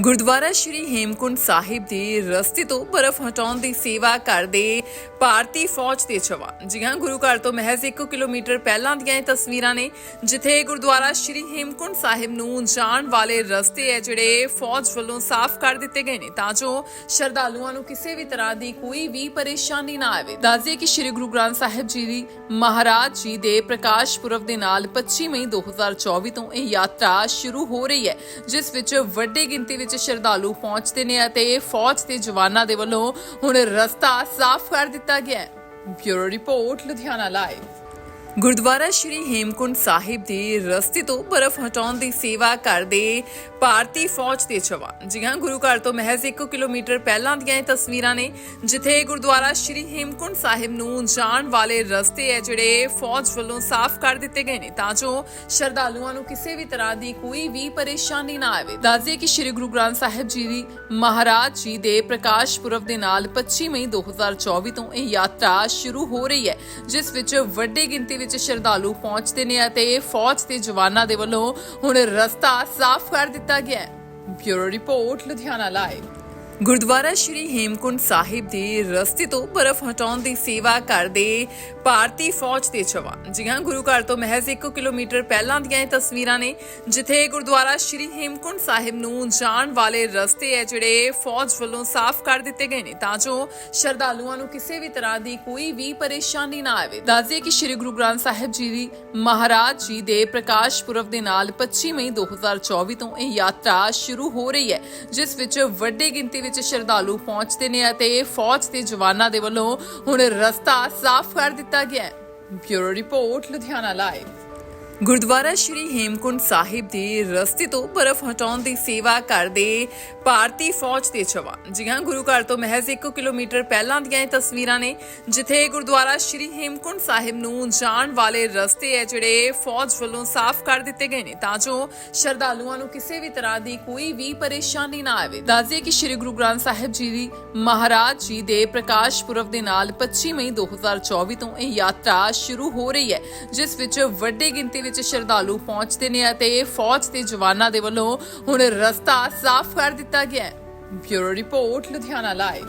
ਗੁਰਦੁਆਰਾ ਸ਼੍ਰੀ ਹੇਮਕੁੰਟ ਸਾਹਿਬ ਦੇ ਰਸਤੇ ਤੋਂ ਬਰਫ਼ ਹਟਾਉਣ ਦੀ ਸੇਵਾ ਕਰਦੇ ਭਾਰਤੀ ਫੌਜ ਦੇ ਜਵਾਨ। ਜੀ ਹਾਂ, ਗੁਰੂ ਘਰ ਤੋਂ ਮਹਿਜ਼ 1 ਕਿਲੋਮੀਟਰ ਪਹਿਲਾਂ ਦੀਆਂ ਇਹ ਤਸਵੀਰਾਂ ਨੇ, ਜਿੱਥੇ ਗੁਰਦੁਆਰਾ ਸ਼੍ਰੀ ਹੇਮਕੁੰਟ ਸਾਹਿਬ ਨੂੰ ਜਾਣ ਵਾਲੇ ਰਸਤੇ ਹੈ ਜਿਹੜੇ ਫੌਜ ਵੱਲੋਂ ਸਾਫ਼ ਕਰ ਦਿੱਤੇ ਗਏ ਨੇ। ਤਾਂ ਜੋ ਸ਼ਰਧਾਲੂਆਂ ਨੂੰ ਕਿਸੇ ਵੀ ਤਰ੍ਹਾਂ ਦੀ ਕੋਈ ਵੀ ਪਰੇਸ਼ਾਨੀ ਨਾ ਆਵੇ। ਦੱਸਦੇ ਕਿ ਸ਼੍ਰੀ ਗੁਰੂ ਗ੍ਰੰਥ ਸਾਹਿਬ ਜੀ ਦੀ ਮਹਾਰਾਜ ਜੀ ਦੇ ਪ੍ਰਕਾਸ਼ ਪੁਰਬ ਦੇ ਨਾਲ 25 ਮਈ 2024 ਤੋਂ ਇਹ ਯਾਤਰਾ ਸ਼ੁਰੂ ਹੋ ਰਹੀ ਹੈ, ਜਿਸ ਵਿੱਚ ਵੱਡੀ ਗਿਣਤੀ ਵਿੱਚ ਸ਼ਰਧਾਲੂ ਪਹੁੰਚਦੇ ਨੇ ਅਤੇ ਫੌਜ ਦੇ ਜਵਾਨਾਂ ਦੇ ਵੱਲੋਂ ਹੁਣ ਰਸਤਾ ਸਾਫ਼ ਕਰ ਦਿੱਤਾ ਗਿਆ ਹੈ। Bureau report, Ludhiana live. Gurdwara Shri Hemkunt Sahib ਦੇ ਰਸਤੇ ਤੋਂ ਬਰਫ਼ ਹਟਾਉਣ ਦੀ ਸੇਵਾ ਕਰਦੇ ਭਾਰਤੀ ਫੌਜ ਦੇ ਜਵਾਨ। ਜੀ ਹਾਂ, ਗੁਰੂ ਘਰ ਤੋਂ ਮਹਿਜ਼ 1 ਕਿਲੋਮੀਟਰ ਪਹਿਲਾਂ ਦੀਆਂ ਇਹ ਤਸਵੀਰਾਂ ਨੇ, ਜਿੱਥੇ ਗੁਰਦੁਆਰਾ ਸ਼੍ਰੀ ਹੇਮਕੁੰਟ ਸਾਹਿਬ ਨੂੰ ਜਾਣ ਵਾਲੇ ਰਸਤੇ ਹੈ ਜਿਹੜੇ ਫੌਜ ਵੱਲੋਂ ਸਾਫ਼ ਕਰ ਦਿੱਤੇ ਗਏ ਨੇ। ਤਾਂ ਜੋ ਸ਼ਰਧਾਲੂਆਂ ਨੂੰ ਕਿਸੇ ਵੀ ਤਰ੍ਹਾਂ ਦੀ ਕੋਈ ਵੀ ਪਰੇਸ਼ਾਨੀ ਨਾ ਆਵੇ। ਦੱਸਦੇ ਕਿ ਸ਼੍ਰੀ ਗੁਰੂ ਗ੍ਰੰਥ ਸਾਹਿਬ ਜੀ ਦੀ ਮਹਾਰਾਜ ਜੀ ਦੇ ਪ੍ਰਕਾਸ਼ ਪੁਰਬ ਦੇ ਨਾਲ 25 ਮਈ 2024 ਤੋਂ ਇਹ ਯਾਤਰਾ ਸ਼ੁਰੂ ਹੋ ਰਹੀ ਹੈ, ਜਿਸ ਵਿੱਚ ਵੱਡੀ ਗਿਣਤੀ ਵਿੱਚ ਸ਼ਰਧਾਲੂ ਪਹੁੰਚਦੇ ਨੇ ਅਤੇ ਫੌਜ ਦੇ ਜਵਾਨਾਂ ਦੇ ਵੱਲੋਂ ਹੁਣ ਰਸਤਾ ਸਾਫ਼ ਕਰ ਦਿੱਤਾ ਗਿਆ ਹੈ। Bureau report, Ludhiana live. Gurdwara Shri Hemkunt Sahib ਦੇ ਰਸਤੇ ਤੋਂ ਬਰਫ਼ ਹਟਾਉਣ ਦੀ ਸੇਵਾ ਕਰਦੇ ਭਾਰਤੀ ਫੌਜ ਦੇ ਜਵਾਨ। ਜੀ ਹਾਂ, ਗੁਰੂ ਘਰ ਤੋਂ ਮਹਿਜ਼ 1 ਕਿਲੋਮੀਟਰ ਪਹਿਲਾਂ ਦੀਆਂ ਇਹ ਤਸਵੀਰਾਂ ਨੇ, ਜਿੱਥੇ ਗੁਰਦੁਆਰਾ ਸ਼੍ਰੀ ਹੇਮਕੁੰਟ ਸਾਹਿਬ ਨੂੰ ਜਾਣ ਵਾਲੇ ਰਸਤੇ ਹੈ ਜਿਹੜੇ ਫੌਜ ਵੱਲੋਂ ਸਾਫ਼ ਕਰ ਦਿੱਤੇ ਗਏ ਨੇ। ਤਾਂ ਜੋ ਸ਼ਰਧਾਲੂਆਂ ਨੂੰ ਕਿਸੇ ਵੀ ਤਰ੍ਹਾਂ ਦੀ ਕੋਈ ਵੀ ਪਰੇਸ਼ਾਨੀ ਨਾ ਆਵੇ। ਦੱਸਦੇ ਕਿ ਸ਼੍ਰੀ ਗੁਰੂ ਗ੍ਰੰਥ ਸਾਹਿਬ ਜੀ ਦੀ ਮਹਾਰਾਜ ਜੀ ਦੇ ਪ੍ਰਕਾਸ਼ ਪੁਰਬ ਦੇ ਨਾਲ 25 ਮਈ 2024 ਤੋਂ ਇਹ ਯਾਤਰਾ ਸ਼ੁਰੂ ਹੋ ਰਹੀ ਹੈ, ਜਿਸ ਵਿੱਚ ਵੱਡੀ ਗਿਣਤੀ ਵਿੱਚ ਸ਼ਰਧਾਲੂ ਪਹੁੰਚਦੇ ਨੇ ਅਤੇ ਫੌਜ ਦੇ ਜਵਾਨਾਂ ਦੇ ਵੱਲੋਂ ਹੁਣ ਰਸਤਾ ਸਾਫ਼ ਕਰ ਦਿੱਤਾ ਗਿਆ ਹੈ। Bureau report, Ludhiana live. Gurdwara Shri Hemkunt Sahib ਦੇ ਰਸਤੇ ਤੋਂ ਬਰਫ਼ ਹਟਾਉਣ ਦੀ ਸੇਵਾ ਕਰਦੇ ਭਾਰਤੀ ਫੌਜ ਦੇ ਜਵਾਨ। ਜੀ ਹਾਂ, ਗੁਰੂ ਘਰ ਤੋਂ ਮਹਿਜ਼ 1 ਕਿਲੋਮੀਟਰ ਪਹਿਲਾਂ ਦੀਆਂ ਇਹ ਤਸਵੀਰਾਂ ਨੇ, ਜਿੱਥੇ ਗੁਰਦੁਆਰਾ ਸ਼੍ਰੀ ਹੇਮਕੁੰਟ ਸਾਹਿਬ ਨੂੰ ਜਾਣ ਵਾਲੇ ਰਸਤੇ ਹੈ ਜਿਹੜੇ ਫੌਜ ਵੱਲੋਂ ਸਾਫ਼ ਕਰ ਦਿੱਤੇ ਗਏ ਨੇ। ਤਾਂ ਜੋ ਸ਼ਰਧਾਲੂਆਂ ਨੂੰ ਕਿਸੇ ਵੀ ਤਰ੍ਹਾਂ ਦੀ ਕੋਈ ਵੀ ਪਰੇਸ਼ਾਨੀ ਨਾ ਆਵੇ। ਦੱਸਦੇ ਕਿ ਸ਼੍ਰੀ ਗੁਰੂ ਗ੍ਰੰਥ ਸਾਹਿਬ ਜੀ ਦੀ ਮਹਾਰਾਜ ਜੀ ਦੇ ਪ੍ਰਕਾਸ਼ ਪੁਰਬ ਦੇ ਨਾਲ 25 ਮਈ 2024 ਤੋਂ ਇਹ ਯਾਤਰਾ ਸ਼ੁਰੂ ਹੋ ਰਹੀ ਹੈ, ਜਿਸ ਵਿੱਚ ਵੱਡੀ ਗਿਣਤੀ ਵਿੱਚ ਸ਼ਰਧਾਲੂ ਪਹੁੰਚਦੇ ਨੇ ਅਤੇ ਫੌਜ ਦੇ ਜਵਾਨਾਂ ਦੇ ਵੱਲੋਂ ਹੁਣ ਰਸਤਾ ਸਾਫ਼ ਕਰ ਦਿੱਤਾ ਗਿਆ ਹੈ। Bureau report, Ludhiana live.